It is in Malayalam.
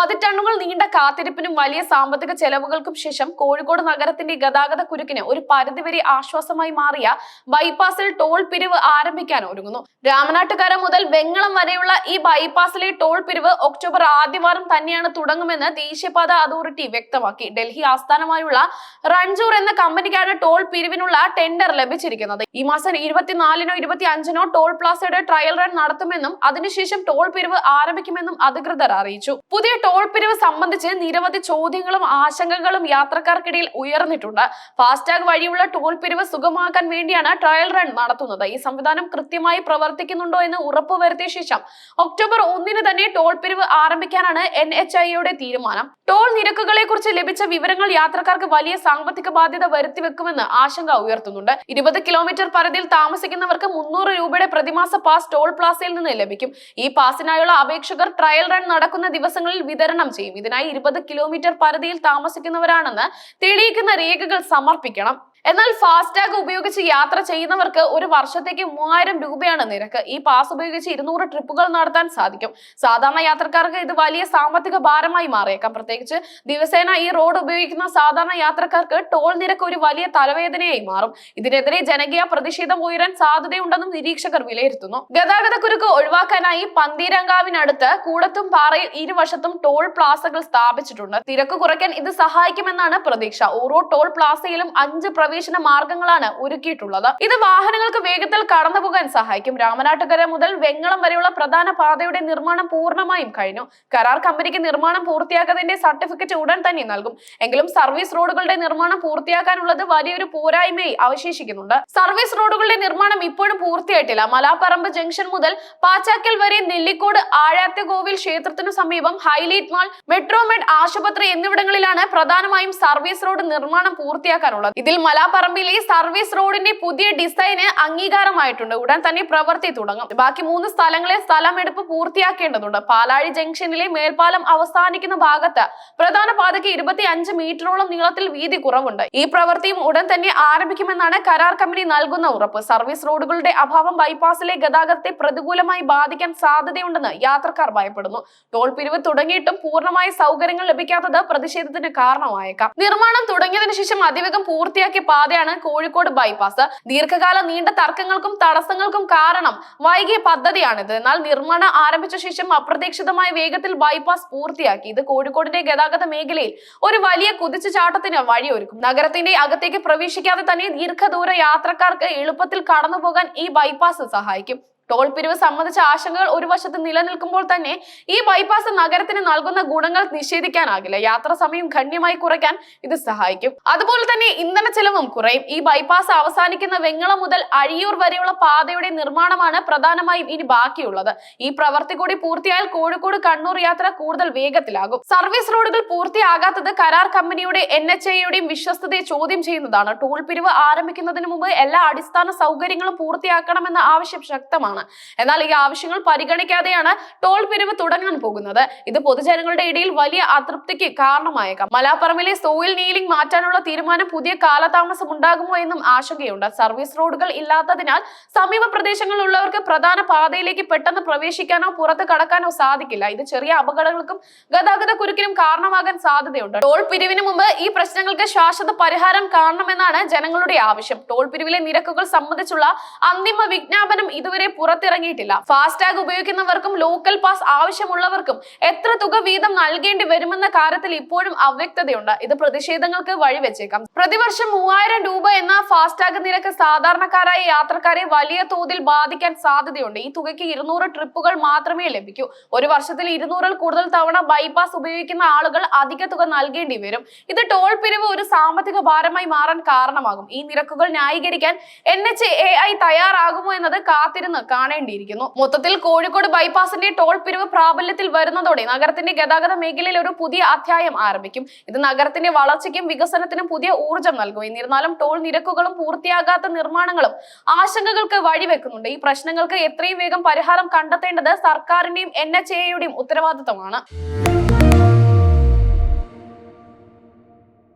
പതിറ്റണ്ണുകൾ നീണ്ട കാത്തിരിപ്പിനും വലിയ സാമ്പത്തിക ചെലവുകൾക്കും ശേഷം കോഴിക്കോട് നഗരത്തിന്റെ ഗതാഗത കുരുക്കിന് ഒരു പരിധിവരെ ആശ്വാസമായി മാറിയ ബൈപ്പാസിൽ ടോൾ പിരിവ് ആരംഭിക്കാൻ ഒരുങ്ങുന്നു. രാമനാട്ടുകര മുതൽ വെങ്ങളം വരെയുള്ള ഈ ബൈപ്പാസിലെ ടോൾ പിരിവ് ഒക്ടോബർ ആദ്യവാരം തന്നെയാണ് തുടങ്ങുമെന്ന് ദേശീയപാത അതോറിറ്റി വ്യക്തമാക്കി. ഡൽഹി ആസ്ഥാനമായുള്ള റൺജൂർ എന്ന കമ്പനിക്കാണ് ടോൾ പിരിവിനുള്ള ടെൻഡർ ലഭിച്ചിരിക്കുന്നത്. ഈ മാസം ഇരുപത്തിനാലിനോ ഇരുപത്തി അഞ്ചിനോ ടോൾ പ്ലാസയുടെ ട്രയൽ റൺ നടത്തുമെന്നും അതിനുശേഷം ടോൾ പിരിവ് ആരംഭിക്കുമെന്നും അധികൃതർ അറിയിച്ചു. പുതിയ ടോൾ പിരിവ് സംബന്ധിച്ച് നിരവധി ചോദ്യങ്ങളും ആശങ്കകളും യാത്രക്കാർക്കിടയിൽ ഉയർന്നിട്ടുണ്ട്. ഫാസ്ടാഗ് വഴിയുള്ള ടോൾ പിരിവ് സുഗമാക്കാൻ വേണ്ടിയാണ് ട്രയൽ റൺ നടത്തുന്നത്. ഈ സംവിധാനം കൃത്യമായി പ്രവർത്തിക്കുന്നുണ്ടോ എന്ന് ഉറപ്പുവരുത്തിയ ശേഷം ഒക്ടോബർ ഒന്നിന് തന്നെ ടോൾ പിരിവ് ആരംഭിക്കാനാണ് എൻ എച്ച് ഐയുടെ തീരുമാനം. ടോൾ നിരക്കുകളെ കുറിച്ച് ലഭിച്ച വിവരങ്ങൾ യാത്രക്കാർക്ക് വലിയ സാമ്പത്തിക ബാധ്യത വരുത്തിവെക്കുമെന്ന് ആശങ്ക ഉയർത്തുന്നുണ്ട്. ഇരുപത് കിലോമീറ്റർ പരിധിയിൽ താമസിക്കുന്നവർക്ക് മുന്നൂറ് രൂപയുടെ പ്രതിമാസ പാസ് ടോൾ പ്ലാസയിൽ നിന്ന് ലഭിക്കും. ഈ പാസിനായുള്ള അപേക്ഷകർ ട്രയൽ റൺ നടക്കുന്ന ദിവസങ്ങളിൽ വിതരണം ചെയ്യും. ഇതിനായി ഇരുപത് കിലോമീറ്റർ പരിധിയിൽ താമസിക്കുന്നവരാണെന്ന് തെളിയിക്കുന്ന രേഖകൾ സമർപ്പിക്കണം. എന്നാൽ ഫാസ്ടാഗ് ഉപയോഗിച്ച് യാത്ര ചെയ്യുന്നവർക്ക് ഒരു വർഷത്തേക്ക് മൂവായിരം രൂപയാണ് നിരക്ക്. ഈ പാസ് ഉപയോഗിച്ച് ഇരുന്നൂറ് ട്രിപ്പുകൾ നടത്താൻ സാധിക്കും. സാധാരണ യാത്രക്കാർക്ക് ഇത് വലിയ സാമ്പത്തിക ഭാരമായി മാറിയേക്കാം. പ്രത്യേകിച്ച് ദിവസേന ഈ റോഡ് ഉപയോഗിക്കുന്ന സാധാരണ യാത്രക്കാർക്ക് ടോൾ നിരക്ക് ഒരു വലിയ തലവേദനയായി മാറും. ഇതിനെതിരെ ജനകീയ പ്രതിഷേധം ഉയരാൻ സാധ്യതയുണ്ടെന്നും നിരീക്ഷകർ വിലയിരുത്തുന്നു. ഗതാഗത കുരുക്ക് ഒഴിവാക്കാനായി പന്തീരങ്കാവിനടുത്ത് കൂടത്തും പാറയിൽ ഇരുവശത്തും ടോൾ പ്ലാസകൾ സ്ഥാപിച്ചിട്ടുണ്ട്. തിരക്ക് കുറയ്ക്കാൻ ഇത് സഹായിക്കുമെന്നാണ് പ്രതീക്ഷ. ഓരോ ടോൾ പ്ലാസയിലും അഞ്ച് പ്രവേശന മാർഗങ്ങളാണ് ഒരുക്കിയിട്ടുള്ളത്. ഇത് വാഹനങ്ങൾക്ക് വേഗത്തിൽ കടന്നു പോകാൻ സഹായിക്കും. രാമനാട്ടുകര മുതൽ വെങ്ങളം വരെയുള്ള പ്രധാന പാതയുടെ നിർമ്മാണം പൂർണമായും കഴിഞ്ഞു. കരാർ കമ്പനിക്ക് നിർമ്മാണം പൂർത്തിയാക്കാതിന്റെ സർട്ടിഫിക്കറ്റ് ഉടൻ തന്നെ നൽകും. എങ്കിലും സർവീസ് റോഡുകളുടെ നിർമ്മാണം പൂർത്തിയാക്കാനുള്ളത് വലിയൊരു പോരായ്മയായി അവശേഷിക്കുന്നുണ്ട്. സർവീസ് റോഡുകളുടെ നിർമ്മാണം ഇപ്പോഴും പൂർത്തിയായിട്ടില്ല. മലാപ്പറമ്പ് ജംഗ്ഷൻ മുതൽ പാച്ചാക്കൽ വരെ നെല്ലിക്കോട് ആഴാത്യകോവിൽ ക്ഷേത്രത്തിനു സമീപം ഹൈലൈറ്റ് മാൾ മെട്രോമെഡ് ആശുപത്രി എന്നിവിടങ്ങളിലാണ് പ്രധാനമായും സർവീസ് റോഡ് നിർമ്മാണം പൂർത്തിയാക്കാനുള്ളത്. ഇതിൽ മലാപ്പറമ്പിലെ സർവീസ് റോഡിന്റെ പുതിയ ഡിസൈന് അംഗീകാരമായിട്ടുണ്ട്. ഉടൻ തന്നെ പ്രവൃത്തി തുടങ്ങും. ബാക്കി മൂന്ന് സ്ഥലങ്ങളെ സ്ഥലമെടുപ്പ് പൂർത്തിയാക്കേണ്ടതുണ്ട്. പാലാഴി ജംഗ്ഷനിലെ മേൽപ്പാലം അവസാനിക്കുന്ന ഭാഗത്ത് പ്രധാന പാതയ്ക്ക് ഇരുപത്തി അഞ്ച് മീറ്ററോളം നീളത്തിൽ വീതി കുറവുണ്ട്. ഈ പ്രവൃത്തിയും ഉടൻ തന്നെ ആരംഭിക്കുമെന്നാണ് കരാർ കമ്പനി നൽകുന്ന ഉറപ്പ്. സർവീസ് റോഡുകളുടെ അഭാവം ബൈപ്പാസിലെ ഗതാഗതത്തെ പ്രതികൂലമായി ബാധിക്കാൻ സാധ്യതയുണ്ടെന്ന് യാത്രക്കാർ ഭയപ്പെടുന്നു. ടോൾ പിരിവ് തുടങ്ങിയിട്ടും പൂർണമായ സൗകര്യങ്ങൾ ലഭിക്കാത്തത് പ്രതിഷേധത്തിന് കാരണമായേക്കാം. നിർമ്മാണം തുടങ്ങിയതിനു ശേഷം അതിവേഗം പൂർത്തിയാക്കിയ പാതയാണ് കോഴിക്കോട് ബൈപ്പാസ്. ദീർഘകാല നീണ്ട തർക്കങ്ങൾക്കും തടസ്സങ്ങൾക്കും കാരണം വൈകിയ പദ്ധതിയാണിത്. എന്നാൽ നിർമ്മാണം ആരംഭിച്ച ശേഷം അപ്രതീക്ഷിതമായ വേഗത്തിൽ ബൈപ്പാസ് പൂർത്തിയാക്കി. ഇത് കോഴിക്കോടിന്റെ ഗതാഗത മേഖലയിൽ ഒരു വലിയ കുതിച്ചുചാട്ടത്തിന് വഴിയൊരുക്കും. നഗരത്തിന്റെ അകത്തേക്ക് പ്രവേശിക്കാതെ തന്നെ ദീർഘദൂര യാത്രക്കാർക്ക് എളുപ്പത്തിൽ കടന്നുപോകാൻ ഈ ബൈപ്പാസ് സഹായിക്കും. ടോൾ പിരിവ് സംബന്ധിച്ച ആശങ്കകൾ ഒരു വശത്ത് നിലനിൽക്കുമ്പോൾ തന്നെ ഈ ബൈപ്പാസ് നഗരത്തിന് നൽകുന്ന ഗുണങ്ങൾ നിഷേധിക്കാനാകില്ല. യാത്ര സമയം ഗണ്യമായി കുറയ്ക്കാൻ ഇത് സഹായിക്കും. അതുപോലെ തന്നെ ഇന്ധന ചെലവും കുറയും. ഈ ബൈപ്പാസ് അവസാനിക്കുന്ന വെങ്ങളം മുതൽ അഴിയൂർ വരെയുള്ള പാതയുടെ നിർമ്മാണമാണ് പ്രധാനമായും ഇനി ബാക്കിയുള്ളത്. ഈ പ്രവൃത്തി കൂടി പൂർത്തിയായാൽ കോഴിക്കോട് കണ്ണൂർ യാത്ര കൂടുതൽ വേഗത്തിലാകും. സർവീസ് റോഡുകൾ പൂർത്തിയാകാത്തത് കരാർ കമ്പനിയുടെ എൻ എച്ച് ഐയുടെയും വിശ്വസ്തതയെ ചോദ്യം ചെയ്യുന്നതാണ്. ടോൾ പിരിവ് ആരംഭിക്കുന്നതിന് മുമ്പ് എല്ലാ അടിസ്ഥാന സൗകര്യങ്ങളും പൂർത്തിയാക്കണമെന്ന ആവശ്യം ശക്തമാണ്. എന്നാൽ ഈ ആവശ്യങ്ങൾ പരിഗണിക്കാതെയാണ് ടോൾ പിരിവ് തുടങ്ങാൻ പോകുന്നത്. ഇത് പൊതുജനങ്ങളുടെ ഇടയിൽ വലിയ അതൃപ്തിക്ക് കാരണമായേക്കാം. മലാപ്പറമ്പിലെ സോയിൽ നീലിംഗ് മാറ്റാനുള്ള തീരുമാനം പുതിയ കാലതാമസം ഉണ്ടാകുമോ എന്നും ആശങ്കയുണ്ട്. സർവീസ് റോഡുകൾ ഇല്ലാത്തതിനാൽ സമീപ പ്രദേശങ്ങളിലുള്ളവർക്ക് പ്രധാന പാതയിലേക്ക് പെട്ടെന്ന് പ്രവേശിക്കാനോ പുറത്ത് കടക്കാനോ സാധിക്കില്ല. ഇത് ചെറിയ അപകടങ്ങൾക്കും ഗതാഗത കുരുക്കിനും കാരണമാകാൻ സാധ്യതയുണ്ട്. ടോൾ പിരിവിന് മുമ്പ് ഈ പ്രശ്നങ്ങൾക്ക് ശാശ്വത പരിഹാരം കാണണമെന്നാണ് ജനങ്ങളുടെ ആവശ്യം. ടോൾ പിരിവിലെ നിരക്കുകൾ സംബന്ധിച്ചുള്ള അന്തിമ വിജ്ഞാപനം ഇതുവരെ പുറത്തിറങ്ങിയിട്ടില്ല. ഫാസ്ടാഗ് ഉപയോഗിക്കുന്നവർക്കും ലോക്കൽ പാസ് ആവശ്യമുള്ളവർക്കും എത്ര തുക വീതം നൽകേണ്ടി വരുമെന്ന കാര്യത്തിൽ ഇപ്പോഴും അവ്യക്തതയുണ്ട്. ഇത് പ്രതിഷേധങ്ങൾക്ക് വഴിവെച്ചേക്കാം. പ്രതിവർഷം മൂവായിരം രൂപ എന്ന ഫാസ്ടാഗ് നിരക്ക് സാധാരണക്കാരായ യാത്രക്കാരെ വലിയ തോതിൽ ബാധിക്കാൻ സാധ്യതയുണ്ട്. ഈ തുകയ്ക്ക് ഇരുന്നൂറ് ട്രിപ്പുകൾ മാത്രമേ ലഭിക്കൂ. ഒരു വർഷത്തിൽ ഇരുന്നൂറിൽ കൂടുതൽ തവണ ബൈപ്പാസ് ഉപയോഗിക്കുന്ന ആളുകൾ അധിക തുക നൽകേണ്ടി വരും. ഇത് ടോൾ പിരിവ് ഒരു സാമ്പത്തിക ഭാരമായി മാറാൻ കാരണമാകും. ഈ നിരക്കുകൾ ന്യായീകരിക്കാൻ എൻ എച്ച് എ ഐ തയ്യാറാകുമോ എന്നത് കാത്തിരുന്ന് കാണേണ്ടിയിരിക്കുന്നു. മൊത്തത്തിൽ കോഴിക്കോട് ബൈപ്പാസിന്റെ ടോൾ പിരിവ് പ്രാബല്യത്തിൽ വരുന്നതോടെ നഗരത്തിന്റെ ഗതാഗത മേഖലയിൽ ഒരു പുതിയ അധ്യായം ആരംഭിക്കും. ഇത് നഗരത്തിന്റെ വളർച്ചയ്ക്കും വികസനത്തിനും പുതിയ ഊർജം നൽകും. എന്നിരുന്നാലും ടോൾ നിരക്കുകളും പൂർത്തിയാകാത്ത നിർമ്മാണങ്ങളും ആശങ്കകൾക്ക് വഴിവെക്കുന്നുണ്ട്. ഈ പ്രശ്നങ്ങൾക്ക് എത്രയും വേഗം പരിഹാരം കണ്ടെത്തേണ്ടത് സർക്കാരിന്റെയും എൻ എച്ച് എയുടെയും ഉത്തരവാദിത്തമാണ്.